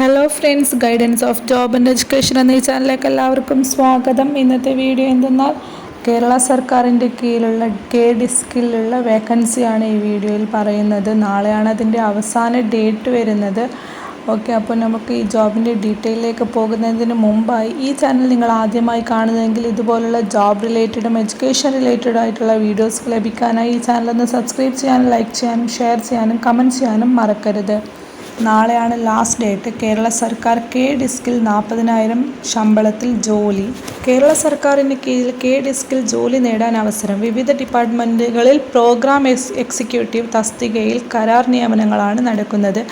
Hello friends guidance of job and education എന്ന ചാനലിലേക്ക് എല്ലാവർക്കും സ്വാഗതം. ഇന്നത്തെ വീഡിയോ എന്തെന്നാൽ കേരള സർക്കാരിന്റെ കീഴിലുള്ള കെ ഡിസ്കിലുള്ള വേക്കൻസിയാണ് ഈ വീഡിയോയിൽ പറയുന്നത്. നാളെയാണ് അതിന്റെ അവസാന ഡേറ്റ് വരുന്നത്. ഓക്കെ അപ്പോൾ നമുക്ക് ഈ ജോബിന്റെ ഡീറ്റെയിലേക്ക് പോകുന്നതിന് മുമ്പായി ഈ ചാനൽ നിങ്ങൾ ആദ്യമായി കാണുന്നതെങ്കിൽ ഇതുപോലുള്ള ജോബ് റിലേറ്റഡും എഡ്യൂക്കേഷൻ റിലേറ്റഡും ആയിട്ടുള്ള വീഡിയോസ് ലഭിക്കാനായി ഈ ചാനൽ ഒന്ന് സബ്സ്ക്രൈബ് ചെയ്യാനും ലൈക്ക് ചെയ്യാനും ഷെയർ ചെയ്യാനും കമന്റ് ചെയ്യാനും മറക്കരുത്. നാളെയാണ് ലാസ്റ്റ് ഡേറ്റ് കേരള സർക്കാർ കെ ഡിസ്കിൽ നാൽപ്പതിനായിരം ശമ്പളത്തിൽ ജോലി. കേരള സർക്കാരിന് കീഴിൽ കെ ഡിസ്കിൽ ജോലി നേടാൻ അവസരം. വിവിധ ഡിപ്പാർട്ട്മെന്റുകളിൽ പ്രോഗ്രാം എക്സിക്യൂട്ടീവ് തസ്തികയിൽ കരാർ നിയമനങ്ങളാണ് നടക്കുന്നത്.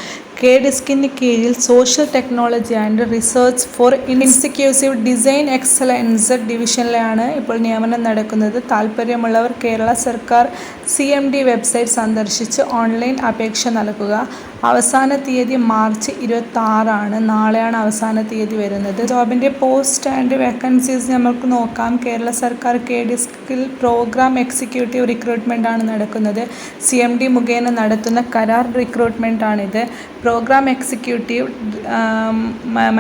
കെ ഡിസ്കിന് കീഴിൽ social technology and research for inclusive design excellence ഡിവിഷനിലാണ് ഇപ്പോൾ നിയമനം നടക്കുന്നത്. താല്പര്യമുള്ളവർ കേരള സർക്കാർ സി എം ഡി വെബ്സൈറ്റ് സന്ദർശിച്ച് ഓൺലൈൻ അപേക്ഷ നൽകുക. അവസാന തീയതി മാർച്ച് ഇരുപത്തി ആറാണ് നാളെയാണ് അവസാന തീയതി വരുന്നത്. ജോബിന്റെ പോസ്റ്റ് ആൻഡ് വേക്കൻസീസ് നമുക്ക് നോക്കാം. കേരള സർക്കാർ കെ ഡിസ്കിൽ പ്രോഗ്രാം എക്സിക്യൂട്ടീവ് റിക്രൂട്ട്മെന്റ് ആണ് നടക്കുന്നത്. സി എം ഡി മുഖേന നടത്തുന്ന കരാർ റിക്രൂട്ട്മെന്റ് ആണിത്. Programme executive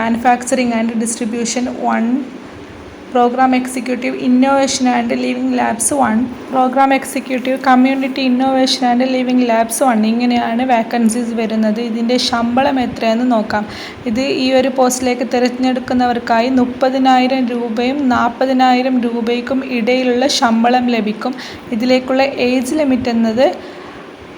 manufacturing and distribution one programme executive innovation and living labs one programme executive community innovation and living labs one ഇങ്ങനെയാണ് വേക്കൻസീസ് വരുന്നത്. ഇതിന്റെ ശമ്പളം എത്രയെന്ന് നോക്കാം. ഇത് ഈ ഒരു പോസ്റ്റിലേക്ക് തിരഞ്ഞെടുക്കുന്നവർക്കായി മുപ്പതിനായിരം രൂപയും നാൽപ്പതിനായിരം രൂപയ്ക്കും ഇടയിലുള്ള ശമ്പളം ലഭിക്കും. ഇതിലേക്കുള്ള ഏജ് ലിമിറ്റ് എന്നത്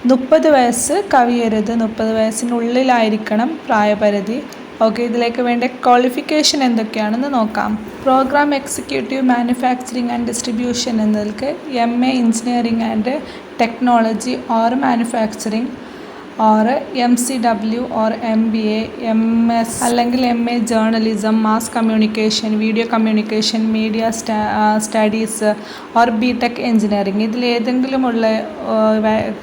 മുപ്പത് വയസ്സ് കവിയരുത്. മുപ്പത് വയസ്സിനുള്ളിലായിരിക്കണം പ്രായപരിധി. ഓക്കെ ഇതിലേക്ക് വേണ്ട ക്വാളിഫിക്കേഷൻ എന്തൊക്കെയാണെന്ന് നോക്കാം. Programme executive manufacturing and distribution എന്നതിൽക്ക് M A engineering and technology or manufacturing or M C W or M B A M S അല്ലെങ്കിൽ M A journalism mass communication video communication media studies or B tech engineering ഇതിലേതെങ്കിലുമുള്ള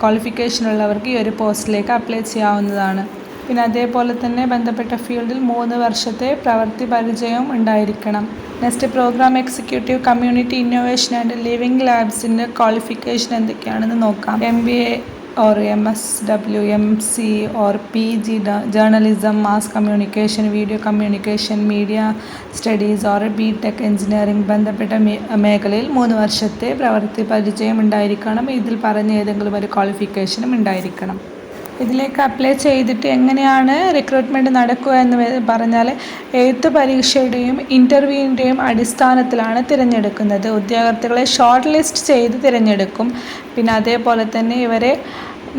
qualification ഉള്ളവർക്ക് ഈ ഒരു പോസ്റ്റിലേക്ക് apply ചെയ്യാവുന്നതാണ്. പിന്നെ അതേപോലെ തന്നെ ബന്ധപ്പെട്ട ഫീൽഡിൽ മൂന്ന് വർഷത്തെ പ്രവൃത്തി പരിചയം ഉണ്ടായിരിക്കണം. Next programme executive community innovation and living ലാബ്സിന്റെ qualification എന്തൊക്കെയാണെന്ന് നോക്കാം. M B A C or P G journalism mass communication video communication media studies or B tech engineering ബന്ധപ്പെട്ട മേഖലയിൽ മൂന്ന് വർഷത്തെ പ്രവൃത്തി പരിചയം ഉണ്ടായിരിക്കണം ഇതിൽ പറഞ്ഞ ഏതെങ്കിലും ഒരു ക്വാളിഫിക്കേഷനും ഉണ്ടായിരിക്കണം. ഇതിലേക്ക് അപ്ലൈ ചെയ്തിട്ട് എങ്ങനെയാണ് റിക്രൂട്ട്മെന്റ് നടക്കുക എന്ന് പറഞ്ഞാൽ എഴുത്ത് പരീക്ഷയുടെയും ഇന്റർവ്യൂവിന്റെയും അടിസ്ഥാനത്തിലാണ് തിരഞ്ഞെടുക്കുന്നത്. ഉദ്യോഗാർത്ഥികളെ ഷോർട്ട് ലിസ്റ്റ് ചെയ്ത് തിരഞ്ഞെടുക്കും. പിന്നെ അതേപോലെ തന്നെ ഇവരെ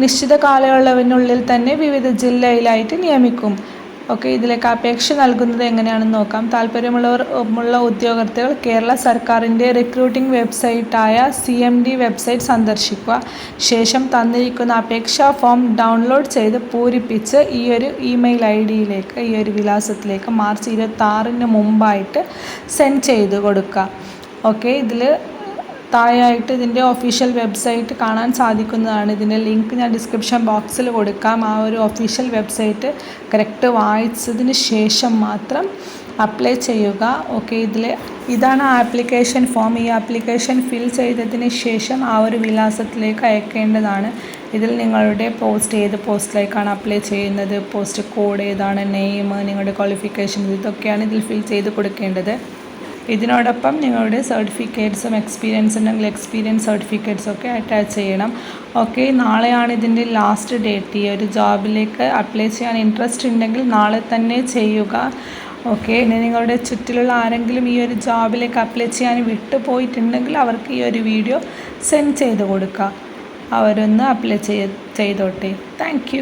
നിശ്ചിത കാലയളവിനുള്ളിൽ തന്നെ വിവിധ ജില്ലയിലായിട്ട് നിയമിക്കും. ഓക്കെ ഇതിലേക്ക് അപേക്ഷ നൽകുന്നത് എങ്ങനെയാണെന്ന് നോക്കാം. താല്പര്യമുള്ളവർ ഉള്ള ഉദ്യോഗാർത്ഥികൾ കേരള സർക്കാരിന്റെ റിക്രൂട്ടിംഗ് വെബ്സൈറ്റായ സി എം ഡി വെബ്സൈറ്റ് സന്ദർശിക്കുക. ശേഷം തന്നിരിക്കുന്ന അപേക്ഷാ ഫോം ഡൗൺലോഡ് ചെയ്ത് പൂരിപ്പിച്ച് ഈ ഒരു ഇമെയിൽ ഐ ഡിയിലേക്ക് ഈ ഒരു വിലാസത്തിലേക്ക് മാർച്ച് ഇരുപത്തി മുമ്പായിട്ട് സെൻഡ് ചെയ്ത് കൊടുക്കുക. ഓക്കെ ഇതിൽ താഴെയായിട്ട് ഇതിന്റെ ഒഫീഷ്യൽ വെബ്സൈറ്റ് കാണാൻ സാധിക്കുന്നതാണ്. ഇതിന്റെ ലിങ്ക് ഞാൻ ഡിസ്ക്രിപ്ഷൻ ബോക്സിൽ കൊടുക്കാം. ആ ഒരു ഒഫീഷ്യൽ വെബ്സൈറ്റ് കറക്റ്റ് വായിച്ചതിന് ശേഷം മാത്രം അപ്ലൈ ചെയ്യുക. ഓക്കെ ഇതിൽ ഇതാണ് ആപ്ലിക്കേഷൻ ഫോം ഈ ആപ്ലിക്കേഷൻ ഫിൽ ചെയ്തതിന് ശേഷം ആ ഒരു വിലാസത്തിലേക്ക് അയക്കേണ്ടതാണ്. ഇതിൽ നിങ്ങളുടെ പോസ്റ്റ് ഏത് പോസ്റ്റിലേക്കാണ് അപ്ലൈ ചെയ്യുന്നത്? പോസ്റ്റ് കോഡ് ഏതാണ്? നെയിം നിങ്ങളുടെ ക്വാളിഫിക്കേഷൻ ഇതൊക്കെയാണ് ഇതിൽ ഫിൽ ചെയ്ത് കൊടുക്കേണ്ടത്. ഇതിനോടൊപ്പം നിങ്ങളുടെ സർട്ടിഫിക്കറ്റ്സും എക്സ്പീരിയൻസ് ഉണ്ടെങ്കിൽ എക്സ്പീരിയൻസ് സർട്ടിഫിക്കറ്റ്സും ഒക്കെ അറ്റാച്ച് ചെയ്യണം. ഓക്കെ നാളെയാണ് ഇതിന്റെ ലാസ്റ്റ് ഡേറ്റ് ഈ ഒരു ജോബിലേക്ക് അപ്ലൈ ചെയ്യാൻ ഇൻട്രസ്റ്റ് ഉണ്ടെങ്കിൽ നാളെ തന്നെ ചെയ്യുക. ഓക്കെ ഇനി നിങ്ങളുടെ ചുറ്റിലുള്ള ആരെങ്കിലും ഈ ഒരു ജോബിലേക്ക് അപ്ലൈ ചെയ്യാൻ വിട്ടുപോയിട്ടുണ്ടെങ്കിൽ അവർക്ക് ഈ ഒരു വീഡിയോ സെൻഡ് ചെയ്ത് കൊടുക്കുക. അവരൊന്ന് അപ്ലൈ ചെയ്ത് ചെയ്തോട്ടെ. താങ്ക്